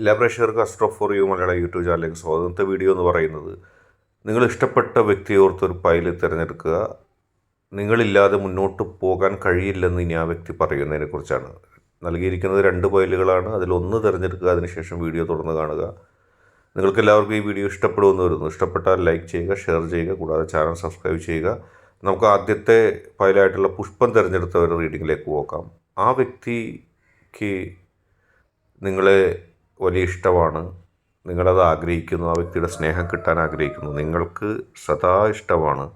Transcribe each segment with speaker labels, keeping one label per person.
Speaker 1: എല്ലാ പ്രേക്ഷകർക്കും Astro for you Malayala YouTube ചാനലിലേക്ക് സ്വാതന്ത്ര്യ വീഡിയോ എന്ന് പറയുന്നത് നിങ്ങൾ ഇഷ്ടപ്പെട്ട വ്യക്തി ഒരു ഫയൽ തിരഞ്ഞെടുക്കുക. നിങ്ങളില്ലാതെ മുന്നോട്ട് പോകാൻ കഴിയില്ലെന്ന് ഇനി ആ വ്യക്തി പറയുന്നതിനെ കുറിച്ചാണ്. നൽകിയിരിക്കുന്നത് രണ്ട് ഫയലുകളാണ് അതിലൊന്ന് തിരഞ്ഞെടുക്കുക അതിനുശേഷം വീഡിയോ തുടർന്ന് കാണുക. നിങ്ങൾക്ക് എല്ലാവർക്കും ഈ വീഡിയോ ഇഷ്ടപ്പെടുമെന്ന് വരുന്നു. ഇഷ്ടപ്പെട്ടാൽ ലൈക്ക് ചെയ്യുക ഷെയർ ചെയ്യുക കൂടാതെ ചാനൽ സബ്സ്ക്രൈബ് ചെയ്യുക. നമുക്ക് ആദ്യത്തെ ഫയലായിട്ടുള്ള പുഷ്പം തിരഞ്ഞെടുത്തവരുടെ റീഡിങ്ങിലേക്ക് പോകാം. ആ വ്യക്തിക്ക് നിങ്ങളെ വലിയ ഇഷ്ടമാണ്. നിങ്ങളത് ആഗ്രഹിക്കുന്നു ആ വ്യക്തിയുടെ സ്നേഹം കിട്ടാൻ ആഗ്രഹിക്കുന്നു. നിങ്ങൾക്ക് സദാ ഇഷ്ടമാണ്.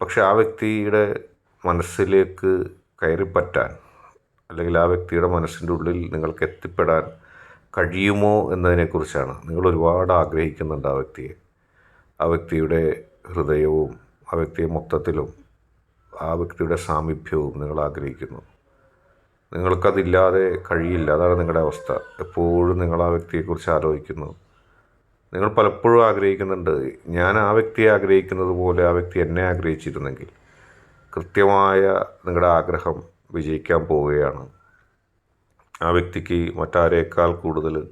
Speaker 1: പക്ഷെ ആ വ്യക്തിയുടെ മനസ്സിലേക്ക് കയറിപ്പറ്റാൻ അല്ലെങ്കിൽ ആ വ്യക്തിയുടെ മനസ്സിന്റെ ഉള്ളിൽ നിങ്ങൾക്ക് എത്തിപ്പെടാൻ കഴിയുമോ എന്നതിനെക്കുറിച്ചാണ്. നിങ്ങൾ ഒരുപാട് ആഗ്രഹിക്കുന്നുണ്ട് ആ വ്യക്തിയെ. ആ വ്യക്തിയുടെ ഹൃദയവും ആ വ്യക്തിയെ മൊത്തത്തിലും ആ വ്യക്തിയുടെ സാമീപ്യവും നിങ്ങൾ ആഗ്രഹിക്കുന്നു. നിങ്ങൾക്കതില്ലാതെ കഴിയില്ല. അതാണ് നിങ്ങളുടെ അവസ്ഥ. എപ്പോഴും നിങ്ങൾ ആ വ്യക്തിയെക്കുറിച്ച് ആലോചിക്കുന്നു. നിങ്ങൾ പലപ്പോഴും ആഗ്രഹിക്കുന്നുണ്ട്. ഞാൻ ആ വ്യക്തിയെ ആഗ്രഹിക്കുന്നത് പോലെ ആ വ്യക്തി എന്നെ ആഗ്രഹിച്ചിരുന്നെങ്കിൽ കൃത്യമായ നിങ്ങളുടെ ആഗ്രഹം വിജയിക്കാൻ പോവുകയാണ്. ആ വ്യക്തിക്ക് മറ്റാരേക്കാൾ കൂടുതൽ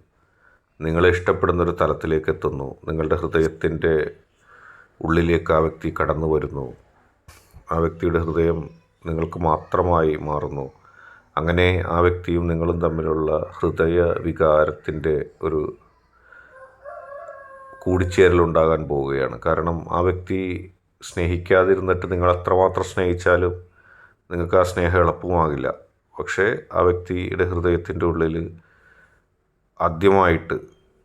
Speaker 1: നിങ്ങളെ ഇഷ്ടപ്പെടുന്നൊരു തലത്തിലേക്ക് എത്തുന്നു. നിങ്ങളുടെ ഹൃദയത്തിന്റെ ഉള്ളിലേക്ക് ആ വ്യക്തി കടന്നു വരുന്നു. ആ വ്യക്തിയുടെ ഹൃദയം നിങ്ങൾക്ക് മാത്രമായി മാറുന്നു. അങ്ങനെ ആ വ്യക്തിയും നിങ്ങളും തമ്മിലുള്ള ഹൃദയ വികാരത്തിന്റെ ഒരു കൂടിച്ചേരലുണ്ടാകാൻ പോവുകയാണ്. കാരണം ആ വ്യക്തി സ്നേഹിക്കാതിരുന്നിട്ട് നിങ്ങൾ എത്രമാത്രം സ്നേഹിച്ചാലും നിങ്ങൾക്ക് ആ സ്നേഹം എളുപ്പമാകില്ല. പക്ഷേ ആ വ്യക്തിയുടെ ഹൃദയത്തിന്റെ ഉള്ളിൽ ആദ്യമായിട്ട്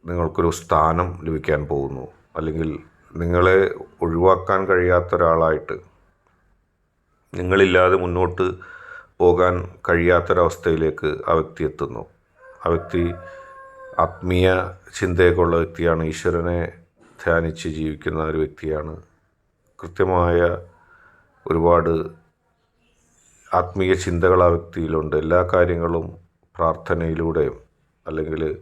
Speaker 1: നിങ്ങൾക്കൊരു സ്ഥാനം ലഭിക്കാൻ പോകുന്നു. അല്ലെങ്കിൽ നിങ്ങളെ ഒഴിവാക്കാൻ കഴിയാത്ത ഒരാളായിട്ട് നിങ്ങളില്ലാതെ മുന്നോട്ട് പോകാൻ കഴിയാത്തൊരവസ്ഥയിലേക്ക് ആ വ്യക്തി എത്തുന്നു. ആ വ്യക്തി ആത്മീയ ചിന്തയൊക്കെ ഉള്ള വ്യക്തിയാണ്. ഈശ്വരനെ ധ്യാനിച്ച് ജീവിക്കുന്ന ഒരു വ്യക്തിയാണ്. കൃത്യമായ ഒരുപാട് ആത്മീയ ചിന്തകൾ ആ വ്യക്തിയിലുണ്ട്. എല്ലാ കാര്യങ്ങളും പ്രാർത്ഥനയിലൂടെയും അല്ലെങ്കിൽ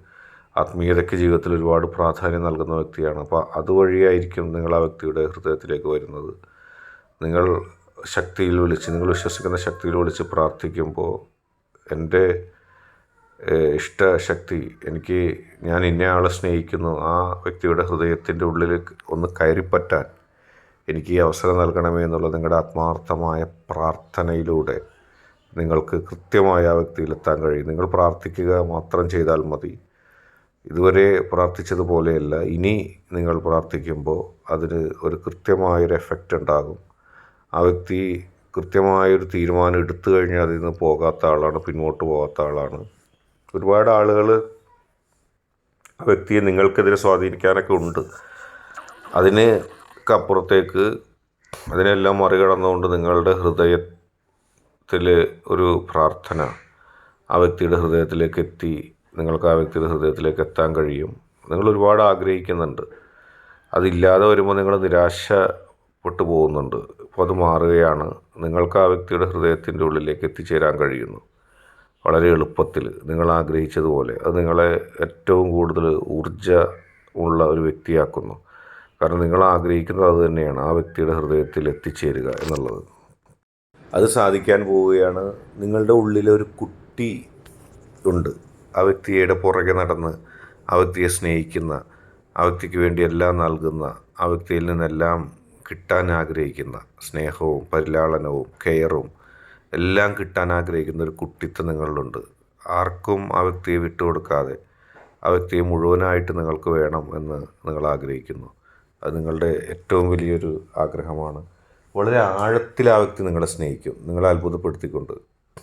Speaker 1: ആത്മീയതയ്ക്ക് ജീവിതത്തിൽ ഒരുപാട് പ്രാധാന്യം നൽകുന്ന വ്യക്തിയാണ്. അപ്പോൾ അതുവഴിയായിരിക്കും നിങ്ങൾ ആ വ്യക്തിയുടെ ഹൃദയത്തിലേക്ക് വരുന്നത്. നിങ്ങൾ ശക്തിയിൽ വിളിച്ച് നിങ്ങൾ വിശ്വസിക്കുന്ന ശക്തിയിൽ വിളിച്ച് പ്രാർത്ഥിക്കുമ്പോൾ എന്റെ ഇഷ്ടശക്തി എനിക്ക് ഞാൻ ഇന്നയാളെ സ്നേഹിക്കുന്നു. ആ വ്യക്തിയുടെ ഹൃദയത്തിന്റെ ഉള്ളിൽ ഒന്ന് കയറിപ്പറ്റാൻ എനിക്ക് ഈ അവസരം നൽകണമേ എന്നുള്ള നിങ്ങളുടെ ആത്മാർത്ഥമായ പ്രാർത്ഥനയിലൂടെ നിങ്ങൾക്ക് കൃത്യമായ ആ വ്യക്തിയിലെത്താൻ കഴിയും. നിങ്ങൾ പ്രാർത്ഥിക്കുക മാത്രം ചെയ്താൽ മതി. ഇതുവരെ പ്രാർത്ഥിച്ചതുപോലെയല്ല. ഇനി നിങ്ങൾ പ്രാർത്ഥിക്കുമ്പോൾ അതിന് ഒരു കൃത്യമായൊരു എഫക്റ്റ് ഉണ്ടാകും. ആ വ്യക്തി കൃത്യമായൊരു തീരുമാനം എടുത്തു കഴിഞ്ഞാൽ അതിൽ നിന്ന് പോകാത്ത ആളാണ് പിന്നോട്ട് പോകാത്ത ആളാണ്. ഒരുപാട് ആളുകൾ ആ വ്യക്തിയെ നിങ്ങൾക്കെതിരെ സ്വാധീനിക്കാനൊക്കെ ഉണ്ട്. അതിന് അപ്പുറത്തേക്ക് അതിനെല്ലാം മറികടന്നുകൊണ്ട് നിങ്ങളുടെ ഹൃദയത്തിൽ ഒരു പ്രാർത്ഥന ആ വ്യക്തിയുടെ ഹൃദയത്തിലേക്ക് എത്തി നിങ്ങൾക്ക് ആ വ്യക്തിയുടെ ഹൃദയത്തിലേക്ക് എത്താൻ കഴിയും. നിങ്ങൾ ഒരുപാട് ആഗ്രഹിക്കുന്നുണ്ട്. അതില്ലാതെ വരുമ്പോൾ നിങ്ങൾ നിരാശപ്പെട്ടു പോകുന്നുണ്ട്. അപ്പോൾ അത് മാറുകയാണ്. നിങ്ങൾക്ക് ആ വ്യക്തിയുടെ ഹൃദയത്തിന്റെ ഉള്ളിലേക്ക് എത്തിച്ചേരാൻ കഴിയുന്നു. വളരെ എളുപ്പത്തിൽ നിങ്ങൾ ആഗ്രഹിച്ചതുപോലെ അത് നിങ്ങളെ ഏറ്റവും കൂടുതൽ ഊർജ ഉള്ള ഒരു വ്യക്തിയാക്കുന്നു. കാരണം നിങ്ങൾ ആഗ്രഹിക്കുന്നത് അത് തന്നെയാണ് ആ വ്യക്തിയുടെ ഹൃദയത്തിൽ എത്തിച്ചേരുക എന്നുള്ളത്. അത് സാധിക്കാൻ പോവുകയാണ്. നിങ്ങളുടെ ഉള്ളിൽ ഒരു കുട്ടി ഉണ്ട്. ആ വ്യക്തിയുടെ പുറകെ നടന്ന് ആ വ്യക്തിയെ സ്നേഹിക്കുന്ന ആ വ്യക്തിക്ക് വേണ്ടി എല്ലാം നൽകുന്ന ആ വ്യക്തിയിൽ നിന്നെല്ലാം കിട്ടാൻ ആഗ്രഹിക്കുന്ന സ്നേഹവും പരിലാളനവും കെയറും എല്ലാം കിട്ടാൻ ആഗ്രഹിക്കുന്ന ഒരു കുട്ടിത്തം നിങ്ങളിലുണ്ട്. ആർക്കും ആ വ്യക്തിയെ വിട്ടുകൊടുക്കാതെ ആ വ്യക്തിയെ മുഴുവനായിട്ട് നിങ്ങൾക്ക് വേണം എന്ന് നിങ്ങൾ ആഗ്രഹിക്കുന്നു. അത് നിങ്ങളുടെ ഏറ്റവും വലിയൊരു ആഗ്രഹമാണ്. വളരെ ആഴത്തിൽ ആ വ്യക്തി നിങ്ങളെ സ്നേഹിക്കും. നിങ്ങളെ അത്ഭുതപ്പെടുത്തിക്കൊണ്ട്.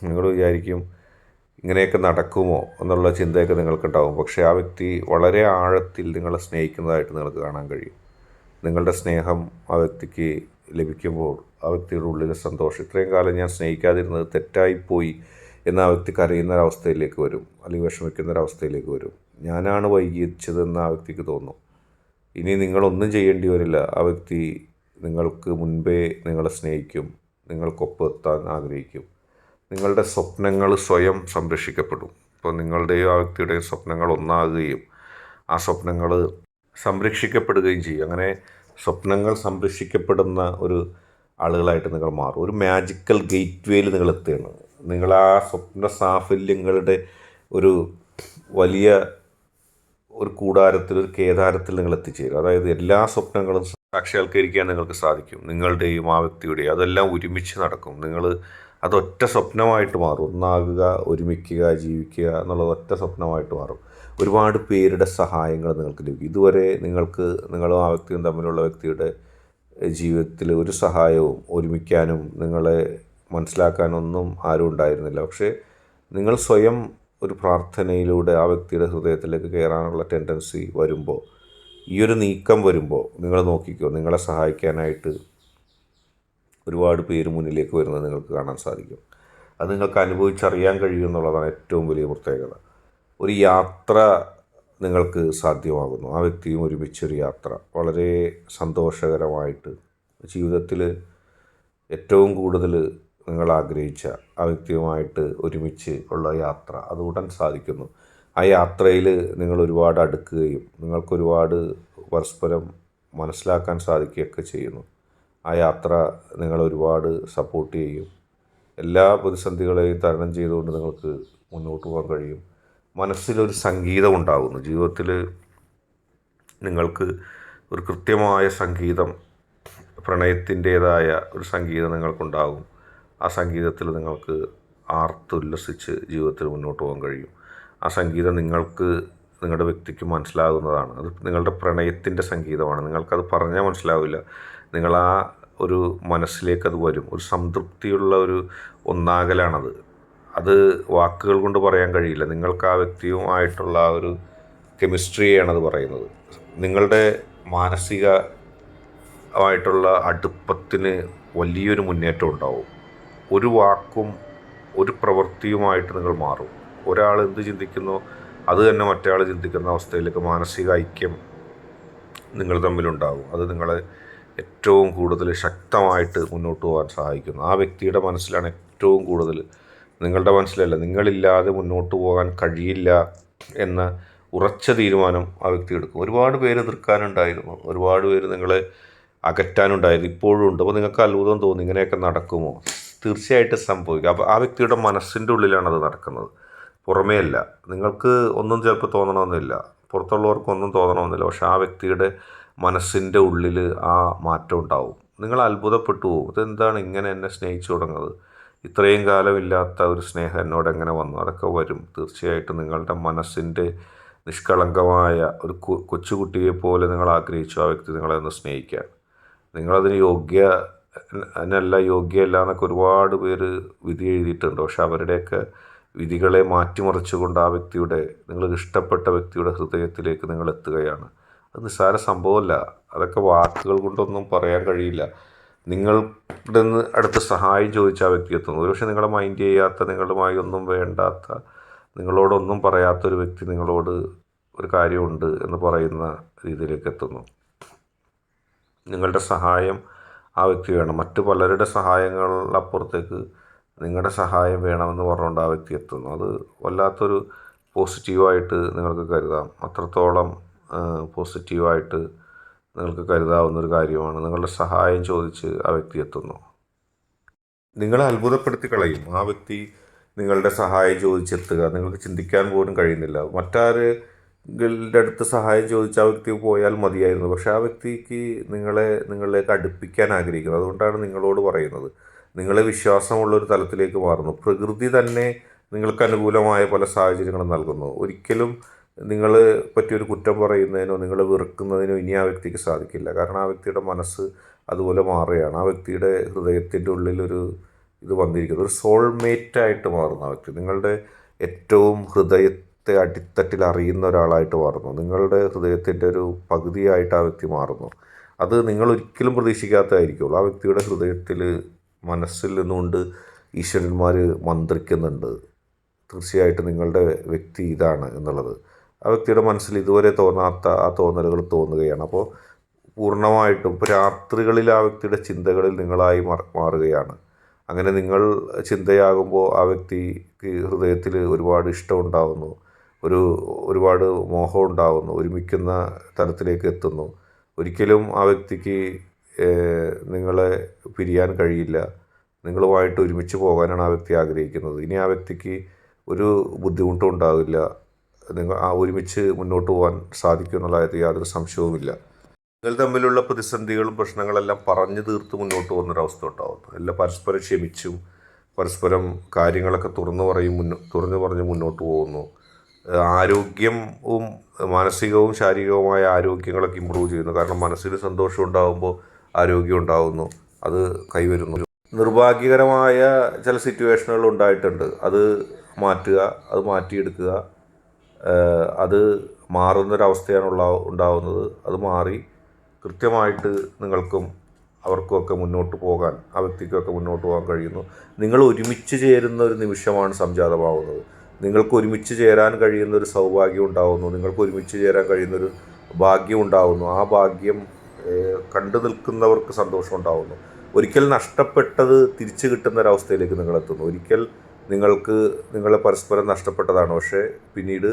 Speaker 1: നിങ്ങൾ വിചാരിക്കും ഇങ്ങനെയൊക്കെ നടക്കുമോ എന്നുള്ള ചിന്തയൊക്കെ നിങ്ങൾക്കുണ്ടാവും. പക്ഷേ ആ വ്യക്തി വളരെ ആഴത്തിൽ നിങ്ങളെ സ്നേഹിക്കുന്നതായിട്ട് നിങ്ങൾക്ക് കാണാൻ കഴിയും. നിങ്ങളുടെ സ്നേഹം ആ വ്യക്തിക്ക് ലഭിക്കുമ്പോൾ ആ വ്യക്തിയുടെ ഉള്ളിലെ സന്തോഷം. ഇത്രയും കാലം ഞാൻ സ്നേഹിക്കാതിരുന്നത് തെറ്റായിപ്പോയി എന്ന് ആ വ്യക്തി കരയുന്ന ഒരവസ്ഥയിലേക്ക് വരും അല്ലെങ്കിൽ വിഷമിക്കുന്ന ഒരവസ്ഥയിലേക്ക് വരും. ഞാനാണ് വൈകിച്ചതെന്ന് ആ വ്യക്തിക്ക് തോന്നും. ഇനി നിങ്ങളൊന്നും ചെയ്യേണ്ടി വരില്ല. ആ വ്യക്തി നിങ്ങൾക്ക് മുൻപേ നിങ്ങളെ സ്നേഹിക്കും നിങ്ങൾക്കൊപ്പം എത്താൻ ആഗ്രഹിക്കും. നിങ്ങളുടെ സ്വപ്നങ്ങൾ സ്വയം സംരക്ഷിക്കപ്പെടും. ഇപ്പോൾ നിങ്ങളുടെയും ആ വ്യക്തിയുടെയും സ്വപ്നങ്ങൾ ഒന്നാകുകയും ആ സ്വപ്നങ്ങൾ സംരക്ഷിക്കപ്പെടുകയും ചെയ്യും. അങ്ങനെ സ്വപ്നങ്ങൾ സംരക്ഷിക്കപ്പെടുന്ന ഒരു ആളുകളായിട്ട് നിങ്ങൾ മാറും. ഒരു മാജിക്കൽ ഗേറ്റ് വേയിൽ നിങ്ങൾ എത്തുകയാണ്. നിങ്ങൾ ആ സ്വപ്ന സാഫല്യങ്ങളുടെ ഒരു വലിയ ഒരു കൂടാരത്തിൽ ഒരു കേദാരത്തിൽ നിങ്ങൾ എത്തിച്ചേരും. അതായത് എല്ലാ സ്വപ്നങ്ങളും സാക്ഷാത്കരിക്കാൻ നിങ്ങൾക്ക് സാധിക്കും. നിങ്ങളുടെയും ആ വ്യക്തിയുടെയും. അതെല്ലാം ഒരുമിച്ച് നടക്കും. നിങ്ങൾ അതൊറ്റ സ്വപ്നമായിട്ട് മാറും. ഒന്നാകുക ഒരുമിക്കുക ജീവിക്കുക എന്നുള്ളത് ഒറ്റ സ്വപ്നമായിട്ട് മാറും. ഒരുപാട് പേരുടെ സഹായങ്ങൾ നിങ്ങൾക്ക് ലഭിക്കും. ഇതുവരെ നിങ്ങൾക്ക് നിങ്ങളും ആ വ്യക്തിയും തമ്മിലുള്ള വ്യക്തിയുടെ ജീവിതത്തിൽ ഒരു സഹായവും ഒരുമിക്കാനും നിങ്ങളെ മനസ്സിലാക്കാനൊന്നും ആരും ഉണ്ടായിരുന്നില്ല. പക്ഷേ നിങ്ങൾ സ്വയം ഒരു പ്രാർത്ഥനയിലൂടെ ആ വ്യക്തിയുടെ ഹൃദയത്തിലേക്ക് കയറാനുള്ള ടെൻഡൻസി വരുമ്പോൾ ഈ ഒരു നീക്കം വരുമ്പോൾ നിങ്ങൾ നോക്കിക്കോ നിങ്ങളെ സഹായിക്കാനായിട്ട് ഒരുപാട് പേര് മുന്നിലേക്ക് വരുന്നത് നിങ്ങൾക്ക് കാണാൻ സാധിക്കും. അത് നിങ്ങൾക്ക് അനുഭവിച്ചറിയാൻ കഴിയും എന്നുള്ളതാണ് ഏറ്റവും വലിയ പ്രത്യേകത. ഒരു യാത്ര നിങ്ങൾക്ക് സാധ്യമാകുന്നു. ആ വ്യക്തിയും ഒരുമിച്ചൊരു യാത്ര. വളരെ സന്തോഷകരമായിട്ട് ജീവിതത്തിൽ ഏറ്റവും കൂടുതൽ നിങ്ങൾ ആഗ്രഹിച്ച ആ വ്യക്തിയുമായിട്ട് ഒരുമിച്ച് ഉള്ള യാത്ര അത് ഉടൻ സാധിക്കുന്നു. ആ യാത്രയിൽ നിങ്ങൾ ഒരുപാട് അടുക്കുകയും നിങ്ങൾക്കൊരുപാട് പരസ്പരം മനസ്സിലാക്കാൻ സാധിക്കുകയൊക്കെ ചെയ്യുന്നു. ആ യാത്ര നിങ്ങൾ ഒരുപാട് സപ്പോർട്ട് ചെയ്യും. എല്ലാ പ്രതിസന്ധികളെയും തരണം ചെയ്തുകൊണ്ട് നിങ്ങൾക്ക് മുന്നോട്ട് പോകാൻ കഴിയും. മനസ്സിലൊരു സംഗീതം ഉണ്ടാകുന്നു ജീവിതത്തിൽ നിങ്ങൾക്ക് ഒരു കൃത്യമായ സംഗീതം പ്രണയത്തിന്റേതായ ഒരു സംഗീതം നിങ്ങൾക്കുണ്ടാകും. ആ സംഗീതത്തിൽ നിങ്ങൾക്ക് ആർത്തുല്ലസിച്ച് ജീവിതത്തിൽ മുന്നോട്ട് പോകാൻ കഴിയും. ആ സംഗീതം നിങ്ങൾക്ക് നിങ്ങളുടെ വ്യക്തിക്ക് മനസ്സിലാകുന്നതാണ്. അത് നിങ്ങളുടെ പ്രണയത്തിന്റെ സംഗീതമാണ്. നിങ്ങൾക്കത് പറഞ്ഞാൽ മനസ്സിലാവില്ല. നിങ്ങൾ ആ ഒരു മനസ്സിലേക്കത് വരും. ഒരു സംതൃപ്തിയുള്ള ഒരു ഒന്നാകലാണത്. അത് വാക്കുകൾ കൊണ്ട് പറയാൻ കഴിയില്ല. നിങ്ങൾക്ക് ആ വ്യക്തിയുമായിട്ടുള്ള ഒരു കെമിസ്ട്രിയാണ് അത് പറയുന്നത്. നിങ്ങളുടെ മാനസികമായിട്ടുള്ള അടുപ്പത്തിന് വലിയൊരു മുന്നേറ്റം ഉണ്ടാവും. ഒരു വാക്കും ഒരു പ്രവൃത്തിയുമായിട്ട് നിങ്ങൾ മാറും. ഒരാൾ എന്ത് ചിന്തിക്കുന്നു അത് തന്നെ മറ്റേ ചിന്തിക്കുന്ന അവസ്ഥയിലേക്ക് മാനസിക ഐക്യം നിങ്ങൾ തമ്മിലുണ്ടാകും അത് നിങ്ങളെ ഏറ്റവും കൂടുതൽ ശക്തമായിട്ട് മുന്നോട്ട് പോകാൻ സഹായിക്കുന്നു. ആ വ്യക്തിയുടെ മനസ്സിലാണ് ഏറ്റവും കൂടുതൽ നിങ്ങളുടെ മനസ്സിലല്ല നിങ്ങളില്ലാതെ മുന്നോട്ട് പോകാൻ കഴിയില്ല എന്ന ഉറച്ച തീരുമാനം ആ വ്യക്തി എടുക്കും. ഒരുപാട് പേര് എതിർക്കാനുണ്ടായിരുന്നു. ഒരുപാട് പേര് നിങ്ങളെ അകറ്റാനുണ്ടായിരുന്നു. ഇപ്പോഴും ഉണ്ട്. അപ്പോൾ നിങ്ങൾക്ക് അത്ഭുതം തോന്നി ഇങ്ങനെയൊക്കെ നടക്കുമോ? തീർച്ചയായിട്ടും സംഭവിക്കും. അപ്പോൾ ആ വ്യക്തിയുടെ മനസ്സിന്റെ ഉള്ളിലാണ് അത് നടക്കുന്നത്. പുറമേ അല്ല. നിങ്ങൾക്ക് ഒന്നും ചിലപ്പോൾ തോന്നണമെന്നില്ല. പുറത്തുള്ളവർക്കൊന്നും തോന്നണമെന്നില്ല. പക്ഷേ ആ വ്യക്തിയുടെ മനസ്സിന്റെ ഉള്ളിൽ ആ മാറ്റം ഉണ്ടാവും. നിങ്ങൾ അത്ഭുതപ്പെട്ടു പോകും. ഇതെന്താണ് ഇങ്ങനെ എന്നെ സ്നേഹിച്ചു തുടങ്ങുന്നത്? ഇത്രയും കാലമില്ലാത്ത ഒരു സ്നേഹം എന്നോട് എങ്ങനെ വന്നു? അതൊക്കെ വരും. തീർച്ചയായിട്ടും നിങ്ങളുടെ മനസ്സിന്റെ നിഷ്കളങ്കമായ ഒരു കൊച്ചുകുട്ടിയെ പോലെ നിങ്ങൾ ആഗ്രഹിച്ചു ആ വ്യക്തി നിങ്ങളെ ഒന്ന് സ്നേഹിക്കാൻ. നിങ്ങളതിന് യോഗ്യ അതിനല്ല യോഗ്യല്ല എന്നൊക്കെ ഒരുപാട് പേര് വിധി എഴുതിയിട്ടുണ്ട്. പക്ഷെ അവരുടെയൊക്കെ വിധികളെ മാറ്റിമറിച്ചുകൊണ്ട് ആ വ്യക്തിയുടെ നിങ്ങൾ ഇഷ്ടപ്പെട്ട വ്യക്തിയുടെ ഹൃദയത്തിലേക്ക് നിങ്ങൾ എത്തുകയാണ്. അത് നിസ്സാര സംഭവമല്ല. അതൊക്കെ വാക്കുകൾ കൊണ്ടൊന്നും പറയാൻ കഴിയില്ല. നിങ്ങളുടെ അടുത്ത് സഹായം ചോദിച്ച ആ വ്യക്തി എത്തുന്നു ഒരുപക്ഷെ നിങ്ങളെ മൈൻഡ് ചെയ്യാത്ത നിങ്ങളുമായി ഒന്നും വേണ്ടാത്ത നിങ്ങളോടൊന്നും പറയാത്തൊരു വ്യക്തി നിങ്ങളോട് ഒരു കാര്യമുണ്ട് എന്ന് പറയുന്ന രീതിയിലേക്ക് എത്തുന്നു. നിങ്ങളുടെ സഹായം ആ വ്യക്തി വേണം. മറ്റു പലരുടെ സഹായങ്ങളപ്പുറത്തേക്ക് നിങ്ങളുടെ സഹായം വേണമെന്ന് പറഞ്ഞുകൊണ്ട് ആ വ്യക്തി എത്തുന്നു. അത് വല്ലാത്തൊരു പോസിറ്റീവായിട്ട് നിങ്ങൾക്ക് കരുതാം. അത്രത്തോളം പോസിറ്റീവായിട്ട് നിങ്ങൾക്ക് കരുതാവുന്ന ഒരു കാര്യമാണ്. നിങ്ങളുടെ സഹായം ചോദിച്ച് ആ വ്യക്തി എത്തുന്നു. നിങ്ങളെ അത്ഭുതപ്പെടുത്തി കളയും. ആ വ്യക്തി നിങ്ങളുടെ സഹായം ചോദിച്ചെത്തുക നിങ്ങൾക്ക് ചിന്തിക്കാൻ പോലും കഴിയുന്നില്ല. മറ്റാരുടെ അടുത്ത് സഹായം ചോദിച്ച ആ വ്യക്തി പോയാൽ മതിയായിരുന്നു. പക്ഷെ ആ വ്യക്തിക്ക് നിങ്ങളെ നിങ്ങളിലേക്ക് അടുപ്പിക്കാൻ ആഗ്രഹിക്കുന്നത് അതുകൊണ്ടാണ് നിങ്ങളോട് പറയുന്നത്. നിങ്ങളെ വിശ്വാസമുള്ള ഒരു തലത്തിലേക്ക് മാറുന്നു. പ്രകൃതി തന്നെ നിങ്ങൾക്ക് അനുകൂലമായ പല സാഹചര്യങ്ങളും നൽകുന്നു. ഒരിക്കലും നിങ്ങൾ പറ്റിയൊരു കുറ്റം പറയുന്നതിനോ നിങ്ങൾ വെറുക്കുന്നതിനോ ഇനി ആ വ്യക്തിക്ക് സാധിക്കില്ല. കാരണം ആ വ്യക്തിയുടെ മനസ്സ് അതുപോലെ മാറുകയാണ്. ആ വ്യക്തിയുടെ ഹൃദയത്തിന്റെ ഉള്ളിലൊരു ഇത് വന്നിരിക്കുന്നത് ഒരു സോൾമേറ്റായിട്ട് മാറുന്ന വ്യക്തി. നിങ്ങളുടെ ഏറ്റവും ഹൃദയത്തെ അടിത്തട്ടിൽ അറിയുന്ന ഒരാളായിട്ട് മാറുന്നു. നിങ്ങളുടെ ഹൃദയത്തിന്റെ ഒരു പകുതിയായിട്ട് ആ വ്യക്തി മാറുന്നു. അത് നിങ്ങൾ ഒരിക്കലും പ്രതീക്ഷിക്കാത്തതായിരിക്കുള്ളൂ. ആ വ്യക്തിയുടെ ഹൃദയത്തിൽ മനസ്സിൽ നിന്നുകൊണ്ട് ഈശ്വരന്മാർ മന്ത്രിക്കുന്നുണ്ട്. തീർച്ചയായിട്ടും നിങ്ങളുടെ വ്യക്തി ഇതാണ് എന്നുള്ളത്. ആ വ്യക്തിയുടെ മനസ്സിൽ ഇതുവരെ തോന്നാത്ത ആ തോന്നലുകൾ തോന്നുകയാണ്. അപ്പോൾ പൂർണമായിട്ടും ഇപ്പോൾ രാത്രികളിൽ ആ വ്യക്തിയുടെ ചിന്തകളിൽ നിങ്ങളായി മാറുകയാണ്. അങ്ങനെ നിങ്ങൾ ചിന്തയാകുമ്പോൾ ആ വ്യക്തിക്ക് ഹൃദയത്തിൽ ഒരുപാട് ഇഷ്ടം ഇഷ്ടമുണ്ടാകുന്നു ഒരു ഒരുപാട് മോഹം ഉണ്ടാകുന്നു ഒരുമിക്കുന്ന തലത്തിലേക്ക് എത്തുന്നു. ഒരിക്കലും ആ വ്യക്തിക്ക് നിങ്ങളെ പിരിയാൻ കഴിയില്ല. നിങ്ങളുമായിട്ട് ഒരുമിച്ച് പോകാനാണ് ആ വ്യക്തി ആഗ്രഹിക്കുന്നത്. ഇനി ആ വ്യക്തിക്ക് ഒരു ബുദ്ധിമുട്ടും ഉണ്ടാവില്ല. നിങ്ങൾ ആ ഒരുമിച്ച് മുന്നോട്ട് പോകാൻ സാധിക്കും എന്നുള്ള യാതൊരു സംശയവുമില്ല. നിങ്ങൾ തമ്മിലുള്ള പ്രതിസന്ധികളും പ്രശ്നങ്ങളെല്ലാം പറഞ്ഞു തീർത്ത് മുന്നോട്ട് പോകുന്നൊരവസ്ഥ ഉണ്ടാകുന്നു എല്ലാം പരസ്പരം ക്ഷമിച്ചും പരസ്പരം കാര്യങ്ങളൊക്കെ തുറന്നു പറയും മുന്നോ തുറന്നു പറഞ്ഞ് മുന്നോട്ട് പോകുന്നു. ആരോഗ്യവും മാനസികവും ശാരീരികവുമായ ആരോഗ്യങ്ങളൊക്കെ ഇമ്പ്രൂവ് ചെയ്യുന്നു. കാരണം മനസ്സിന് സന്തോഷം ഉണ്ടാകുമ്പോൾ ആരോഗ്യം ഉണ്ടാകുന്നു അത് കൈവരുന്നു. നിർഭാഗ്യകരമായ ചില സിറ്റുവേഷനുകൾ ഉണ്ടായിട്ടുണ്ട്. അത് മാറ്റുക അത് മാറ്റിയെടുക്കുക അത് മാറുന്നൊരവസ്ഥയാണ് ഉള്ള ഉണ്ടാവുന്നത്. അത് മാറി കൃത്യമായിട്ട് നിങ്ങൾക്കും അവർക്കുമൊക്കെ മുന്നോട്ട് പോകാൻ ആ വ്യക്തിക്കൊക്കെ മുന്നോട്ട് പോകാൻ കഴിയുന്നു. നിങ്ങൾ ഒരുമിച്ച് ചേരുന്ന ഒരു നിമിഷമാണ് സംജാതമാവുന്നത്. നിങ്ങൾക്ക് ഒരുമിച്ച് ചേരാൻ കഴിയുന്ന ഒരു സൗഭാഗ്യം ഉണ്ടാവുന്നു. നിങ്ങൾക്ക് ഒരുമിച്ച് ചേരാൻ കഴിയുന്നൊരു ഭാഗ്യം ഉണ്ടാവുന്നു. ആ ഭാഗ്യം കണ്ടു നിൽക്കുന്നവർക്ക് സന്തോഷം ഉണ്ടാവുന്നു. ഒരിക്കൽ നഷ്ടപ്പെട്ടത് തിരിച്ചു കിട്ടുന്ന ഒരവസ്ഥയിലേക്ക് നിങ്ങൾ എത്തുന്നു ഒരിക്കൽ നിങ്ങൾക്ക് നിങ്ങളെ പരസ്പരം നഷ്ടപ്പെട്ടതാണ്. പക്ഷേ പിന്നീട്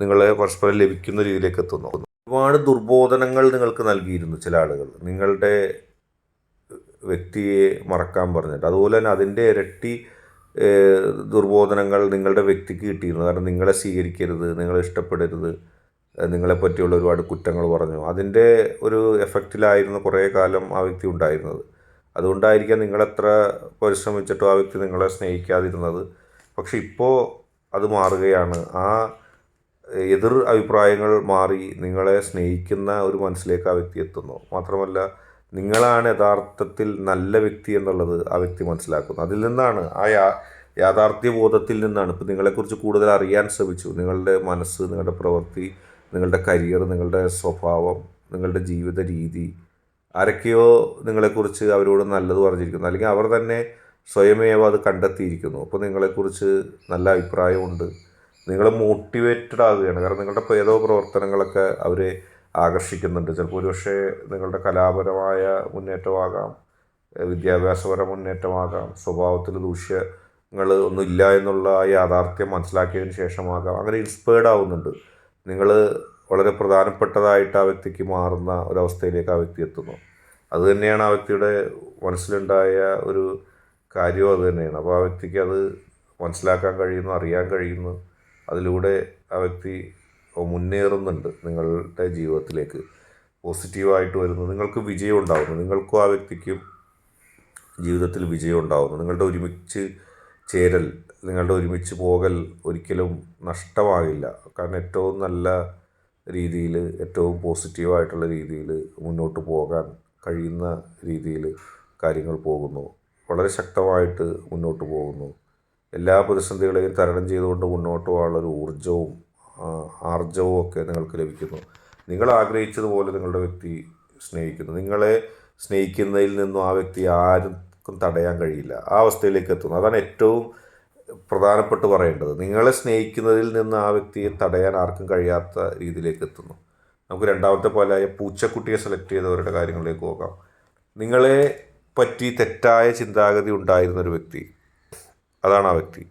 Speaker 1: നിങ്ങളെ പരസ്പരം ലഭിക്കുന്ന രീതിയിലേക്ക് എത്തുന്നു. ഒരുപാട് ദുർബോധനങ്ങൾ നിങ്ങൾക്ക് നൽകിയിരുന്നു ചില ആളുകൾ. നിങ്ങളുടെ വ്യക്തിയെ മറക്കാൻ പറഞ്ഞിട്ട്. അതുപോലെ തന്നെ അതിന്റെ ഇരട്ടി ദുർബോധനങ്ങൾ നിങ്ങളുടെ വ്യക്തിക്ക് കിട്ടിയിരുന്നു. കാരണം നിങ്ങളെ സ്വീകരിക്കരുത് നിങ്ങളെ ഇഷ്ടപ്പെടരുത് നിങ്ങളെ പറ്റിയുള്ള ഒരുപാട് കുറ്റങ്ങൾ പറഞ്ഞു. അതിന്റെ ഒരു എഫക്റ്റിലായിരുന്നു കുറേ കാലം ആ വ്യക്തി ഉണ്ടായിരുന്നത്. അതുകൊണ്ടായിരിക്കാം നിങ്ങളെത്ര പരിശ്രമിച്ചിട്ടും ആ വ്യക്തി നിങ്ങളെ സ്നേഹിക്കാതിരുന്നത്. പക്ഷെ ഇപ്പോൾ അത് മാറുകയാണ്. ആ എതിർ അഭിപ്രായങ്ങൾ മാറി നിങ്ങളെ സ്നേഹിക്കുന്ന ഒരു മനസ്സിലേക്ക് ആ വ്യക്തി എത്തുന്നു. മാത്രമല്ല നിങ്ങളാണ് യഥാർത്ഥത്തിൽ നല്ല വ്യക്തി എന്നുള്ളത് ആ വ്യക്തി മനസ്സിലാക്കുന്നു. അതിൽ നിന്നാണ് ആ യാ യാഥാർത്ഥ്യ ബോധത്തിൽ നിന്നാണ്. ഇപ്പം നിങ്ങളെക്കുറിച്ച് കൂടുതൽ അറിയാൻ ശ്രമിച്ചു. നിങ്ങളുടെ മനസ്സ് നിങ്ങളുടെ പ്രവൃത്തി നിങ്ങളുടെ കരിയർ നിങ്ങളുടെ സ്വഭാവം നിങ്ങളുടെ ജീവിത രീതി ആരൊക്കെയോ നിങ്ങളെക്കുറിച്ച് അവരോട് നല്ലത് പറഞ്ഞിരിക്കുന്നു. അല്ലെങ്കിൽ അവർ തന്നെ സ്വയമേവ അത് കണ്ടെത്തിയിരിക്കുന്നു. അപ്പോൾ നിങ്ങളെക്കുറിച്ച് നല്ല അഭിപ്രായമുണ്ട്. നിങ്ങൾ മോട്ടിവേറ്റഡ് ആവുകയാണ് കാരണം നിങ്ങളുടെ ഏതോ പ്രവർത്തനങ്ങളൊക്കെ അവരെ ആകർഷിക്കുന്നുണ്ട്. ചിലപ്പോൾ ഒരുപക്ഷെ നിങ്ങളുടെ കലാപരമായ മുന്നേറ്റമാകാം വിദ്യാഭ്യാസപര മുന്നേറ്റമാകാം സ്വഭാവത്തിൽ ദൂഷ്യങ്ങൾ ഒന്നുമില്ല എന്നുള്ള യാഥാർത്ഥ്യം മനസ്സിലാക്കിയതിന് ശേഷമാകാം. അങ്ങനെ ഇൻസ്പയർഡ് ആവുന്നുണ്ട്. നിങ്ങൾ വളരെ പ്രധാനപ്പെട്ടതായിട്ട് ആ വ്യക്തിക്ക് മാറുന്ന ഒരവസ്ഥയിലേക്ക് ആ വ്യക്തി എത്തുന്നു. അതുതന്നെയാണ് ആ വ്യക്തിയുടെ മനസ്സിലുണ്ടായ ഒരു കാര്യവും അത് തന്നെയാണ്. അപ്പോൾ ആ വ്യക്തിക്ക് അത് മനസ്സിലാക്കാൻ കഴിയുന്നു അറിയാൻ കഴിയുന്നു. അതിലൂടെ ആ വ്യക്തി മുന്നേറുന്നുണ്ട് നിങ്ങളുടെ ജീവിതത്തിലേക്ക്. പോസിറ്റീവായിട്ട് വരുന്നു. നിങ്ങൾക്ക് വിജയം ഉണ്ടാകുന്നു നിങ്ങൾക്കും ആ വ്യക്തിക്കും ജീവിതത്തിൽ വിജയം ഉണ്ടാകുന്നു നിങ്ങളുടെ ഒരുമിച്ച് ചേരൽ നിങ്ങളുടെ ഒരുമിച്ച് പോകൽ ഒരിക്കലും നഷ്ടമാകില്ല. കാരണം ഏറ്റവും നല്ല രീതിയിൽ ഏറ്റവും പോസിറ്റീവായിട്ടുള്ള രീതിയിൽ മുന്നോട്ട് പോകാൻ കഴിയുന്ന രീതിയിൽ കാര്യങ്ങൾ പോകുന്നു. വളരെ ശക്തമായിട്ട് മുന്നോട്ട് പോകുന്നു. എല്ലാ പ്രതിസന്ധികളെയും തരണം ചെയ്തുകൊണ്ട് മുന്നോട്ട് പോകാനുള്ള ഒരു ഊർജവും ആർജവും ഒക്കെ നിങ്ങൾക്ക് ലഭിക്കുന്നു. നിങ്ങൾ ആഗ്രഹിച്ചതുപോലെ നിങ്ങളുടെ വ്യക്തി സ്നേഹിക്കുന്നു. നിങ്ങളെ സ്നേഹിക്കുന്നതിൽ നിന്നും ആ വ്യക്തി ആർക്കും തടയാൻ കഴിയില്ല. ആ അവസ്ഥയിലേക്ക് എത്തുന്നു. അതാണ് ഏറ്റവും പ്രധാനപ്പെട്ട് പറയേണ്ടത്. നിങ്ങളെ സ്നേഹിക്കുന്നതിൽ നിന്ന് ആ വ്യക്തിയെ തടയാൻ ആർക്കും കഴിയാത്ത രീതിയിലേക്ക് എത്തുന്നു. നമുക്ക് രണ്ടാമത്തെ പോലെയായ പൂച്ചക്കുട്ടിയെ സെലക്ട് ചെയ്തവരുടെ കാര്യങ്ങളിലേക്ക് പോകാം. നിങ്ങളെ പറ്റി തെറ്റായ ചിന്താഗതി ഉണ്ടായിരുന്നൊരു വ്യക്തി. അതാണ് ആ വ്യക്തി.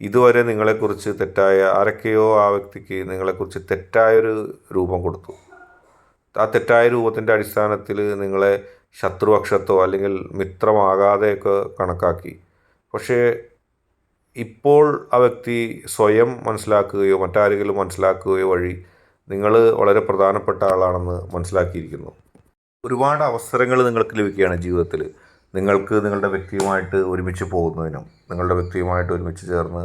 Speaker 1: ഇതുവരെ നിങ്ങളെക്കുറിച്ച് തെറ്റായ ആരൊക്കെയോ ആ വ്യക്തിക്ക് നിങ്ങളെക്കുറിച്ച് തെറ്റായൊരു രൂപം കൊടുത്തു. ആ തെറ്റായ രൂപത്തിന്റെ അടിസ്ഥാനത്തിൽ നിങ്ങളെ ശത്രുപക്ഷത്തോ അല്ലെങ്കിൽ മിത്രമാകാതെയൊക്കെ കണക്കാക്കി. പക്ഷേ ഇപ്പോൾ ആ വ്യക്തി സ്വയം മനസ്സിലാക്കുകയോ മറ്റാരെങ്കിലും മനസ്സിലാക്കുകയോ വഴി നിങ്ങൾ വളരെ പ്രധാനപ്പെട്ട ആളാണെന്ന് മനസ്സിലാക്കിയിരിക്കുന്നു. ഒരുപാട് അവസരങ്ങൾ നിങ്ങൾക്ക് ലഭിക്കുകയാണ് ജീവിതത്തിൽ. നിങ്ങൾക്ക് നിങ്ങളുടെ വ്യക്തിയുമായിട്ട് ഒരുമിച്ച് പോകുന്നതിനും നിങ്ങളുടെ വ്യക്തിയുമായിട്ട് ഒരുമിച്ച് ചേർന്ന്